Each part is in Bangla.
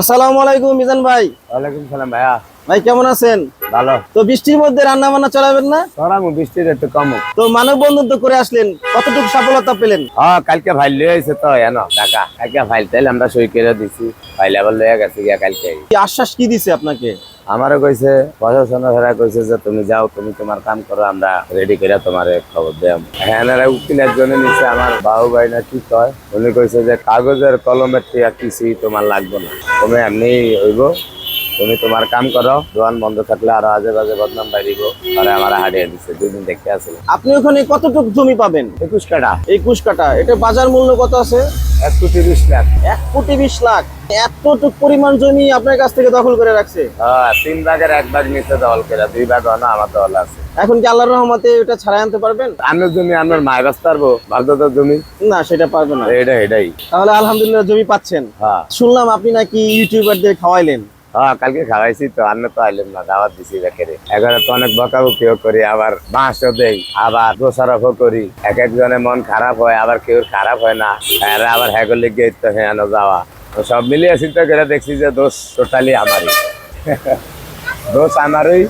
আসসালামু আলাইকুম মিজান ভাই। ওয়ালাইকুম সালাম ভাইয়া। ভাই কেমন আছেন? ভালো। তো বৃষ্টির মধ্যে রান্না বান্না চলাবেন না? সরামু বৃষ্টির একটু কম। তো মানব বন্ধুত্ব করে আসলেন কতটুকু সফলতা পেলেন? হ্যাঁ কালকে ফাইল লয়ে আইছে তো এনো টাকা কালকে ফাইল তাইলে আমরা সই করে দিছি। ফাইল আবার লয়ে গেছে গিয়া কালকে। কি আশ্বাস কি দিছে আপনাকে? আমারও কইছে প্রশাসনের হেরা কইছে যে তুমি যাও তুমি তোমার কাম করো আমরা রেডি করে তোমার খবর দেব হ্যাঁ উকিল একজনে নিচে আমার বাবু ভাই না কি কয় উনি কইছে যে কাগজের কলমের টিয়া কিছুই তোমার লাগবে না। তুমি এমনি হইব তুমি তোমার কাম করো দোকান বন্ধ থাকলে আরও আজে বাজে বদনাম বাইরিব পরে আমার হারিয়ে দিচ্ছে দুই দিন দেখতে আসলে আপনি ওখানে কতটুকু জমি পাবেন? একুশ কাটা একুশ কাটা এটা বাজার মূল্য কত আছে? এক কোটি বিশ লাখ। এক কোটি বিশ লাখ। এতটুক পরিমাণ জমি আপনার কাছ থেকে দখল করে রাখছে? হ্যাঁ তিন ভাগের এক ভাগ নিচে দল করে দুই ভাগ না আমার দল আছে। এখন কি আল্লাহর রহমতে এটা ছাড়াই আনতে পারবেন? আমার জমি আমার মায়ের বাঁচতে পারব ভাগদাদার জমি। না সেটা পারবে না। এটা এটাই তাহলে আলহামদুলিল্লাহ জমি পাচ্ছেন। হ্যাঁ। শুনলাম আপনি নাকি ইউটিউবারদের খাওয়াইলেন। হ্যাঁ কালকে খাওয়াইছি তো, আন্ন তো আইলেন না, দাওয়াত দিছি বেকারে এখানে তো অনেক বকাবকিও করি, আবার বাঁশও দেই, আবার দোষারোপও করি। এক একজনের মন খারাপ হয়, আবার কেউ খারাপ হয় না। আবার হ্যাগো লেগে তো হ্যাঁ যাওয়া। তো সব মিলিয়ে চিন্তা করে দেখছি যে দোষ টোটালি আমারই। দোষ আমারই।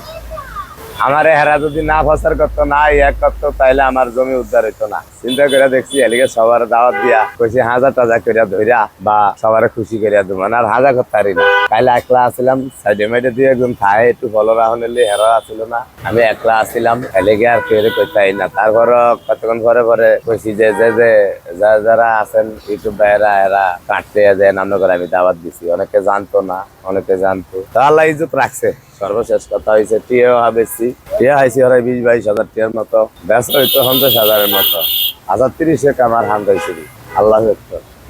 আমার হেরা যদি না ফসার করতো, না ইয়া করতো, তাইলে আমার জমি উদ্ধার হইতো না। চিন্তা করে দেখছি এলিগে সবার দাওয়াত দিয়া কইছি হাজার টাজা করিয়া ধইরা বা সবার খুশি করিয়া দেবো। আর হাজার করতে পারি না। কাইলে একলা আসছিলাম সাইডে মাইডে দিয়ে একদম থায় একটু বলো রাহনেলি হেরা আসছিল না। আমি একলা আসছিলাম এলিগে আর কেউ কইতাই না। তারপর কতক্ষণ পরে পরে কইছি যে যে যে যারা যারা আছেন, ইউটিউব ভাইয়েরা, এরা কাটতে যায়, নাম করে আমি দাওয়াত দিছি। অনেকে জানতো না, অনেকে জানতো। তো আল্লাহ রাখছে। সর্বশেষ কথা হয়েছে টিয়াও বেশি টিয়া হাইছি ওরা বিশ, বাইশ হাজার টিয়ার মতো। ব্যস্ত হইতো পঞ্চাশ হাজারের মতো। হাজার তিরিশে কামার হান হয়েছিল আল্লাহ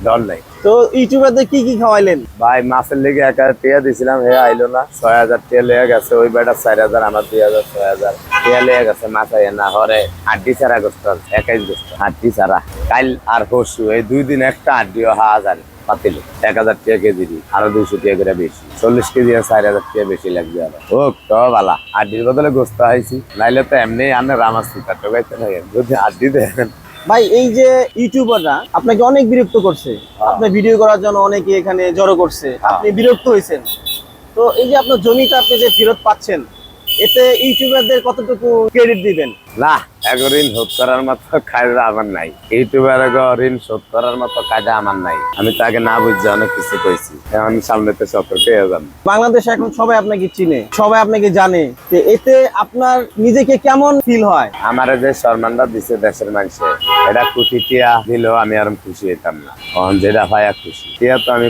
ডর নাই তো ইউটিউবারদের কি কি খাওয়াইলেন? ভাই মাছের লেগে এক হাজার টিয়া দিছিলাম হে আইলো না। ছয় হাজার টিয়া লেগে গেছে ওই বেটা চার হাজার আমার দুই হাজার ছয় হাজার টিয়া লেগে গেছে মাছ আইয়া না হরে। আড্ডি ছাড়া গোস্ত একাইশ গোস্ত। আড্ডি ছাড়া। কাল আর পরশু এই দুই দিন একটা আড্ডিও হাজার পাতিল। এক হাজার টাকা কেজি দি আরও দুইশো টাকা করে বেশি। চল্লিশ কেজি আর চার হাজার টাকা বেশি লাগবে আরও। ও তো বালা আড্ডির বদলে গোস্ত হাইছি নাইলে তো এমনি আনে রামাস চিন্তা টোকাইতে না যদি আড্ডি দেন ভাই, এই যে ইউটিউবাররা আপনাকে অনেক বিরক্ত করছে। আপনার ভিডিও করার জন্য অনেকে এখানে জড়ো করছে। আপনি বিরক্ত হয়েছেন। তো এই যে আপনার জমিটা আপনি যে ফেরত পাচ্ছেন, এতে ইউটিউবারদের কতটুকু ক্রেডিট দিবেন? না এক ঋণ শোধ করার মতো কায়দা আমার নাই। ইউটিউবের ঋণ শোধ করার মতো কায়দা আমার নাই। আমি তাকে না বুঝতে অনেক কিছু কইছি। এখন সামনেতে সতর্ক হয়ে যান বাংলাদেশে এখন সবাই আপনাকে চিনে সবাই আপনাকে জানে তো এতে আপনার নিজেকে কেমন ফিল হয়? আমার যে সম্মানটা দিছে দেশের মানুষে এটা কোটি টিয়া দিলেও আমি আর খুশি হইতাম না। এখন যেটা খুশি। টিয়া তো আমি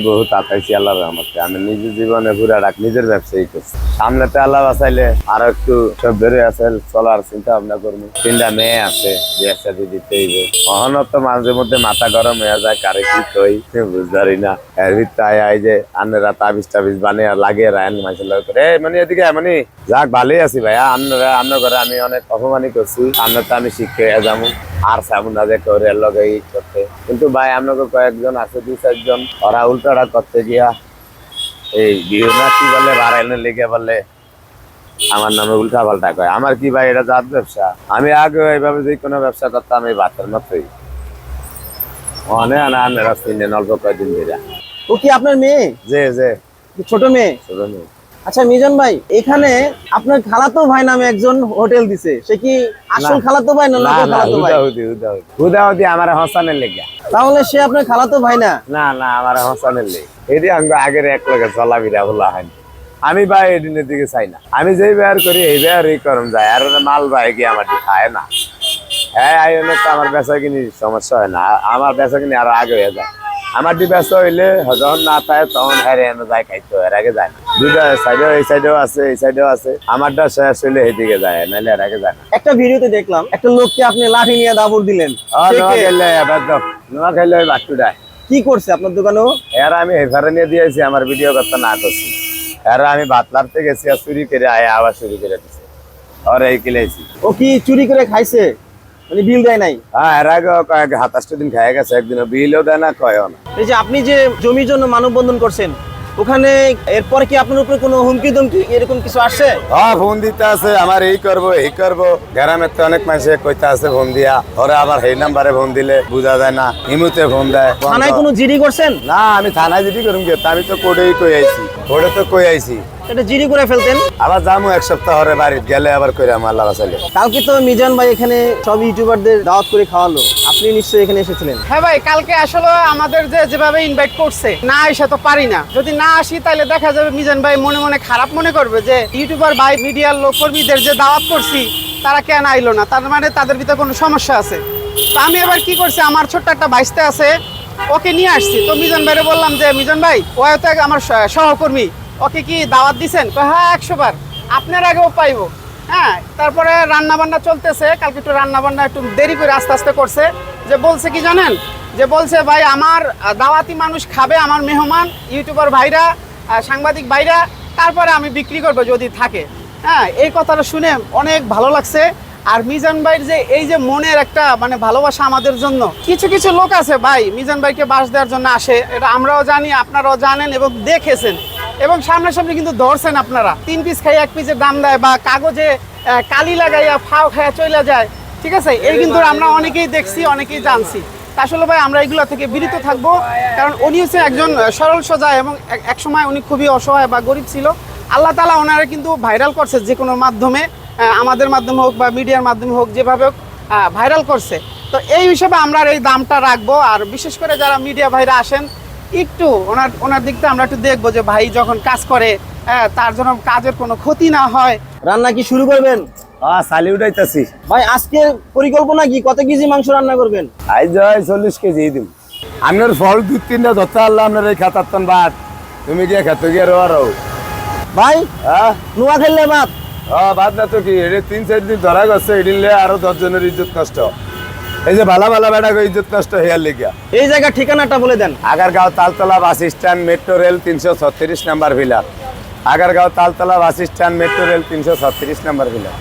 আল্লাহর রহমতে। আমি নিজের জীবনে ঘুরে রাখ নিজের ব্যবসায়ী করছি। সামনেতে আল্লাহ বাঁচাইলে আরও একটু সব বেড়ে আছে চলার চিন্তা ভাবনা করব তিনটা মেয়ে আছে বিয়ে শাদি দিতে হইবে অহনও তো মাঝে মধ্যে মাথা গরম হয়ে যায়, কারে কি কই বুঝতে না। এর ভিতরে আয় যে আন্নেরা তাবিজ টাবিজ বানিয়ে লাগিয়ে রায়ন মাঝে করে মানে এদিকে মানে। যাক, ভালোই আছি ভাইয়া। আপনারা আপনার ঘরে আমি অনেক অপমানই করছি। সামনে তো আমি শিখে যাব। আর সামনে না যে করে লগে করতে। কিন্তু ভাই আপনাকে কয়েকজন আছে, দুই, চারজন। ওরা উল্টাটা করতে গিয়া এই বিহু কি বলে বাড়াইলে লেগে বলে আমার নামে উল্টা পাল্টা কয়। আমার কি ভাই এটা জাত ব্যবসা? আমি আগে এইভাবে যে কোনো ব্যবসা করতাম এই বাচ্চার মতোই। অনেক না আনেরা অল্প কয়েকদিন ধরে। ও কি আপনার মেয়ে? যে যে। ছোট মেয়ে? ছোট মেয়ে। আচ্ছা মিজান ভাই এখানে আপনার খালাতো ভাই নামে একজন হোটেল দিছে। সে কি আসল না। খালাতো ভাই না না নকল না খালাতো ভাই? হুদাহুদি হুদাহুদি। হুদাহুদি আমার হাসানের লেগে তাহলে সে আপনার খালাতো ভাই না? না না আমার হাসানের লেগে এটি আঙ্গ আগের এক লগে চলাবিরা বলা হয়নি আমি ভাই এদিনের দিকে চাই না। আমি যেই ব্যবহার করি এই ব্যবহার এই করম যায়। আর মাল ভাই গিয়ে আমার খায় না? হ্যাঁ হলে তো আমার বেচা কিনি সমস্যা হয় না। আমার বেচা কিনি আরও আগে হয়ে যায়। আমার দি বেচা হইলে যখন না থাকে তখন হ্যাঁ এনে যায় খাইতে এর আগে যায় না। দুইটা সাইডেও এই সাইডেও আছে এই সাইডেও আছে। আমারটা শেষ হইলে এইদিকে যায় নাহলে এর আগে যায় না। একটা ভিডিওতে দেখলাম একটা লোককে আপনি লাঠি নিয়ে দাবড় দিলেন। নোয়া খেললে ওই বাট্টুটায় কি করছে আপনার দোকানেও? এর আমি হেফারে নিয়ে দিয়েছি আমার ভিডিও করতে না করছি। এর আমি বাতলারতে গেছি আর চুরি করে আয় আবার চুরি করে দিছে। আর এই কিলেছি ও কি চুরি করে খাইছে? মানে বিল দেয় নাই? হ্যাঁ এর আগে কয়েক সাতাশটা দিন খাই গেছে একদিনও বিলও দেয় না কয়ও না। এই যে আপনি যে জমির জন্য মানববন্ধন করছেন ওখানে এরপর কি আপনার উপরে কোনো হুমকি দুমকি এরকম কিছু আসে? হ্যাঁ ফোন দিতে আছে আমার এই করব এই করব। গ্রামের তো অনেক মানুষে কইতে আছে ফোন দিয়া। ওরা আবার সেই নাম্বারে ফোন দিলে বোঝা যায় না ইমুতে ফোন দেয় থানায় কোনো জিডি করছেন? না আমি থানায় জিডি করুম আমি তো কোর্টেই কই আইছি কোর্টে তো কই আইছি। এটা জিডি করে ফেলতেন। আবার যামু এক সপ্তাহ হরে বাড়ি গেলে আবার কইরাম আল্লাহ বাসালে কালকে তো মিজান ভাই এখানে সব ইউটিউবারদের দাওয়াত করে খাওয়ালো। আপনি নিশ্চয়ই এখানে এসেছিলেন। হ্যাঁ ভাই কালকে আসলে আমাদের যে যেভাবে ইনভাইট করছে না এসে তো পারি না। যদি না আসি তাহলে দেখা যাবে মিজান ভাই মনে মনে খারাপ মনে করবে যে ইউটিউবার ভাই মিডিয়ার লোক কর্মীদের যে দাওয়াত করছি তারা কেন আইলো না? তার মানে তাদের ভিতরে কোনো সমস্যা আছে। তো আমি এবার কি করছি আমার ছোট্ট একটা বাইসতে আছে ওকে নিয়ে আসছি। তো মিজান ভাইরে বললাম যে মিজন ভাই ও তো এক আমার সহকর্মী। ওকে কি দাওয়াত দিছেন? হ্যাঁ একশো বার আপনার আগেও পাইবো। হ্যাঁ তারপরে রান্নাবান্না চলতেছে। কালকে একটু রান্নাবান্না একটু দেরি করে আস্তে আস্তে করছে। যে বলছে কি জানেন? যে বলছে, ভাই, আমার দাওয়াতি মানুষ খাবে আমার মেহমান, ইউটিউবার ভাইরা সাংবাদিক ভাইরা। তারপরে আমি বিক্রি করব যদি থাকে। হ্যাঁ এই কথাটা শুনে অনেক ভালো লাগছে। আর মিজান ভাইয়ের যে, এই যে মনের একটা মানে ভালোবাসা আমাদের জন্য। কিছু কিছু লোক আছে, ভাই, মিজান ভাইকে বাস দেওয়ার জন্য আসে। এটা আমরাও জানি, আপনারাও জানেন এবং দেখেছেন। এবং সামনাসামনি কিন্তু ধরছেন আপনারা। তিন পিস খাই এক পিসের দাম দেয় বা কাগজে কালি লাগাইয়া ফাও খাইয়া চলে যায়। ঠিক আছে? এই কিন্তু আমরা অনেকেই দেখছি অনেকেই জানছি। তা আসলে ভাই আমরা এগুলো থেকে বিরত থাকব। কারণ উনি হচ্ছে একজন সরল সোজা এবং এক- একসময় উনি খুবই অসহায় বা গরিব ছিল। আল্লাহ তালা ওনারা কিন্তু ভাইরাল করছে যে কোনো মাধ্যমে আমাদের মাধ্যমে হোক বা মিডিয়ার মাধ্যমে হোক যেভাবে হোক ভাইরাল করছে। তো এই হিসাবে আমরা এই দামটা রাখব। আর বিশেষ করে যারা মিডিয়া ভাইরা আসেন একটু ওনার ওনার দিকটা আমরা একটু দেখব যে ভাই যখন কাজ করে হ্যাঁ, তার জন্য কাজের কোনো ক্ষতি না হয়। রান্না কি শুরু করবেন? হ্যাঁ চালি উঠাইতাছি। ভাই আজকে পরিকল্পনা কি? কত কেজি মাংস রান্না করবেন? চল্লিশ কেজি আপনার ফল দুই তিনটা ধরতে পারলে আপনার এই খাতার তন বাদ। তুমি গিয়ে খেত গিয়ে রো ভাই হ্যাঁ? নোয়া খেললে ভাত হ্যাঁ বাদ না তো কি? এটা তিন চার দিন ধরা গেছে এডিলে আরও দশ জনের ইজ্জত নষ্ট। এই যে ভালা ভালা বেড়া ইজ্জত নষ্ট হেয়ার লেগিয়া। এই জায়গা ঠিকানাটা বলে দেন। Agargaon Taltala bus stand metro rail তিনশো ছত্রিশ number ভিলার Agargaon Taltala bus stand metro rail তিনশো ছত্রিশ নাম্বার ভিলার